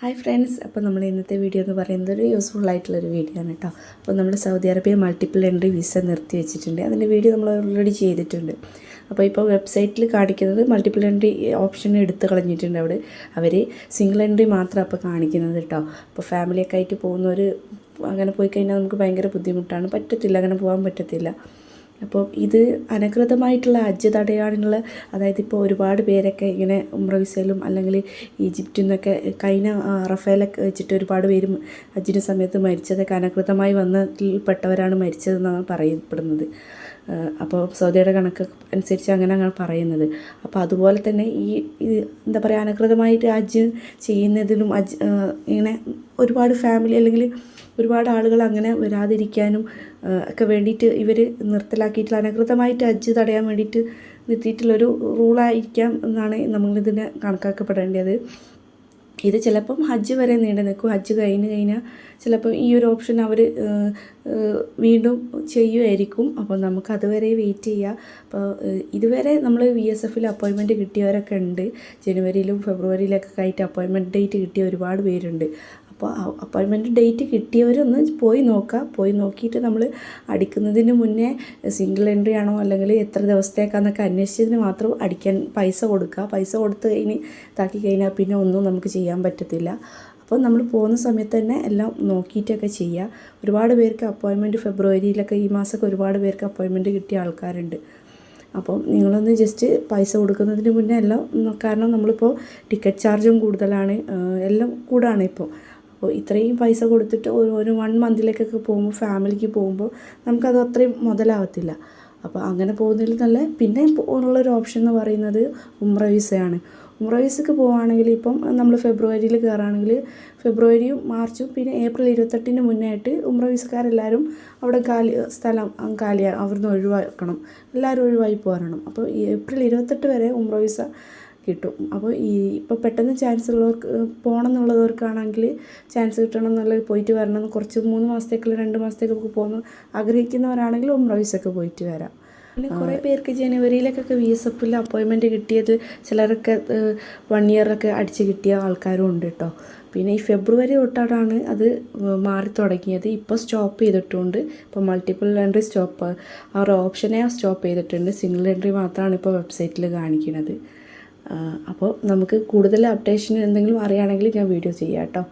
Hi friends അപ്പോൾ നമ്മൾ ഇന്നത്തെ വീഡിയോ എന്ന് പറയുന്നത് ഒരു യൂസ്ഫുൾ ആയിട്ടുള്ളൊരു വീഡിയോ ആണ് കേട്ടോ അപ്പോൾ നമ്മൾ Saudi Arabia multiple entry visa നിർത്തി വെച്ചിട്ടുണ്ട്. അതിന്റെ വീഡിയോ നമ്മൾ ഓൾറെഡി ചെയ്തിട്ടുണ്ട്. അപ്പോൾ ഇപ്പോൾ വെബ്സൈറ്റിൽ കാണിക്കുന്നത് മൾട്ടിപ്പിൾ എൻട്രി ഓപ്ഷൻ എടുത്ത് കളഞ്ഞിട്ടുണ്ട് അവിടെ. അവർ സിംഗിൾ എൻട്രി മാത്രം അപ്പോൾ കാണിക്കുന്നത് കേട്ടോ അപ്പോൾ ഫാമിലിയൊക്കെ ആയിട്ട് പോകുന്നവർ അങ്ങനെ പോയി കഴിഞ്ഞാൽ നമുക്ക് ഭയങ്കര ബുദ്ധിമുട്ടാണ്. പറ്റത്തില്ല അങ്ങനെ പോകാൻ പറ്റത്തില്ല. അപ്പോൾ ഇത് അനകൃതമായിട്ടുള്ള ഹജ്ജ് തടയാനുള്ള അതായത് ഇപ്പോൾ ഒരുപാട് പേരൊക്കെ ഇങ്ങനെ ഉംറ വിസയിലും അല്ലെങ്കിൽ ഈജിപ്തിൽ നിന്നൊക്കെ കൈന റഫേലൊക്കെ വെച്ചിട്ട് ഒരുപാട് പേര് ഹജ്ജിന്റെ സമയത്ത് മരിച്ചതൊക്കെ അനകൃതമായി വന്നതിൽപ്പെട്ടവരാണ് മരിച്ചതെന്നാണ് പറയപ്പെടുന്നത്. അപ്പോൾ സൗദിയുടെ കണക്ക് അനുസരിച്ച് അങ്ങനെ അങ്ങനെ പറയുന്നത്. അപ്പോൾ അതുപോലെ തന്നെ ഈ എന്താ പറയുക അനകൃതമായിട്ട് അജ്ജ് ചെയ്യുന്നതിനും ഹജ്ജ് ഇങ്ങനെ ഒരുപാട് ഫാമിലി അല്ലെങ്കിൽ ഒരുപാട് ആളുകൾ അങ്ങനെ വരാതിരിക്കാനും ഒക്കെ വേണ്ടിയിട്ട് ഇവർ നിർത്തലാക്കിയിട്ടുള്ള അനകൃതമായിട്ട് ഹജ്ജ് തടയാൻ വേണ്ടിയിട്ട് നിർത്തിയിട്ടുള്ളൊരു റൂളായിരിക്കാം എന്നാണ് നമ്മളിതിനെ കണക്കാക്കപ്പെടേണ്ടത്. ഇത് ചിലപ്പം ഹജ്ജ് വരെ നീണ്ടു നിൽക്കും. ഹജ്ജ് കഴിഞ്ഞ് കഴിഞ്ഞാൽ ചിലപ്പം ഈ ഒരു ഓപ്ഷൻ അവർ വീണ്ടും ചെയ്യുമായിരിക്കും. അപ്പോൾ നമുക്ക് അതുവരെ വെയിറ്റ് ചെയ്യാം. അപ്പോൾ ഇതുവരെ നമ്മൾ വി എസ് എഫിൽ അപ്പോയിൻമെന്റ് കിട്ടിയവരൊക്കെ ഉണ്ട്. ജനുവരിയിലും ഫെബ്രുവരിയിലൊക്കെ ആയിട്ട് അപ്പോയിൻമെന്റ് ഡേറ്റ് കിട്ടിയ ഒരുപാട് പേരുണ്ട്. അപ്പോൾ അപ്പോയിൻമെന്റ് ഡേറ്റ് കിട്ടിയവരൊന്ന് പോയി നോക്കുക പോയി നോക്കിയിട്ട് നമ്മൾ അടിക്കുന്നതിന് മുന്നേ സിംഗിൾ എൻട്രി ആണോ അല്ലെങ്കിൽ എത്ര ദിവസത്തേക്കാന്നൊക്കെ അന്വേഷിച്ചതിന് മാത്രം അടിക്കാൻ പൈസ കൊടുക്കുക പൈസ കൊടുത്ത് കഴിഞ്ഞ് ഇതാക്കി കഴിഞ്ഞാൽ പിന്നെ ഒന്നും നമുക്ക് ചെയ്യാൻ പറ്റത്തില്ല. അപ്പോൾ നമ്മൾ പോകുന്ന സമയത്ത് തന്നെ എല്ലാം നോക്കിയിട്ടൊക്കെ ചെയ്യുക ഒരുപാട് പേർക്ക് അപ്പോയിൻമെന്റ് ഫെബ്രുവരിയിലൊക്കെ ഈ മാസമൊക്കെ ഒരുപാട് പേർക്ക് അപ്പോയിൻമെന്റ് കിട്ടിയ ആൾക്കാരുണ്ട്. അപ്പം നിങ്ങളൊന്ന് ജസ്റ്റ് പൈസ കൊടുക്കുന്നതിന് മുന്നേ എല്ലാം കാരണം നമ്മളിപ്പോൾ ടിക്കറ്റ് ചാർജും കൂടുതലാണ്. എല്ലാം കൂടാണ് ഇപ്പോൾ അപ്പോൾ ഇത്രയും പൈസ കൊടുത്തിട്ട് ഒരു ഒരു വൺ മന്തിലേക്കൊക്കെ പോകുമ്പോൾ ഫാമിലിക്ക് പോകുമ്പോൾ നമുക്കത് അത്രയും മുതലാവത്തില്ല. അപ്പോൾ അങ്ങനെ പോകുന്നതിൽ നല്ല പിന്നെ ഉള്ളൊരു ഓപ്ഷൻ എന്ന് പറയുന്നത് ഉമ്ര വിസയാണ്. ഉമ്ര വിസക്ക് പോവുകയാണെങ്കിൽ ഇപ്പം നമ്മൾ ഫെബ്രുവരിയിൽ കയറുകയാണെങ്കിൽ ഫെബ്രുവരിയും മാർച്ചും പിന്നെ ഏപ്രിൽ ഇരുപത്തെട്ടിന് മുന്നേ ആയിട്ട് ഉംറ വിസക്കാരെല്ലാവരും അവിടെ കാലി സ്ഥലം കാലി അവിടുന്ന് ഒഴിവാക്കണം. എല്ലാവരും ഒഴിവായി പോരണം. അപ്പോൾ ഏപ്രിൽ ഇരുപത്തെട്ട് വരെ ഉമ്ര വിസ കിട്ടും. അപ്പോൾ ഈ ഇപ്പോൾ പെട്ടെന്ന് ചാൻസ് ഉള്ളവർക്ക് പോകണം എന്നുള്ളവർക്കാണെങ്കിൽ ചാൻസ് കിട്ടണം എന്നുള്ളത് പോയിട്ട് വരണം. കുറച്ച് മൂന്ന് മാസത്തേക്കുള്ള രണ്ട് മാസത്തേക്കൊക്കെ പോകുന്നു ആഗ്രഹിക്കുന്നവരാണെങ്കിൽ ഉംറ വിസക്ക് പോയിട്ട് വരാം. പിന്നെ കുറേ പേർക്ക് ജനുവരിയിലേക്കൊക്കെ വി എസ് എഫിൽ അപ്പോയിൻമെന്റ് കിട്ടിയത് ചിലരൊക്കെ വൺ ഇയറൊക്കെ അടിച്ച് കിട്ടിയ ആൾക്കാരും ഉണ്ട് കേട്ടോ. പിന്നെ ഈ ഫെബ്രുവരി തൊട്ടാണ് അത് മാറി തുടങ്ങിയത്. ഇപ്പോൾ സ്റ്റോപ്പ് ചെയ്തിട്ടുണ്ട്. ഇപ്പോൾ മൾട്ടിപ്പിൾ എൻട്രി സ്റ്റോപ്പ്. ആ ഒരു ഓപ്ഷനെ സ്റ്റോപ്പ് ചെയ്തിട്ടുണ്ട്. സിംഗിൾ എൻട്രി മാത്രമാണ് ഇപ്പോൾ വെബ്സൈറ്റിൽ കാണിക്കുന്നത്. അപ്പോൾ നമുക്ക് കൂടുതൽ അപ്ഡേഷൻ എന്തെങ്കിലും അറിയുകയാണെങ്കിൽ ഞാൻ വീഡിയോ ചെയ്യാം കേട്ടോ.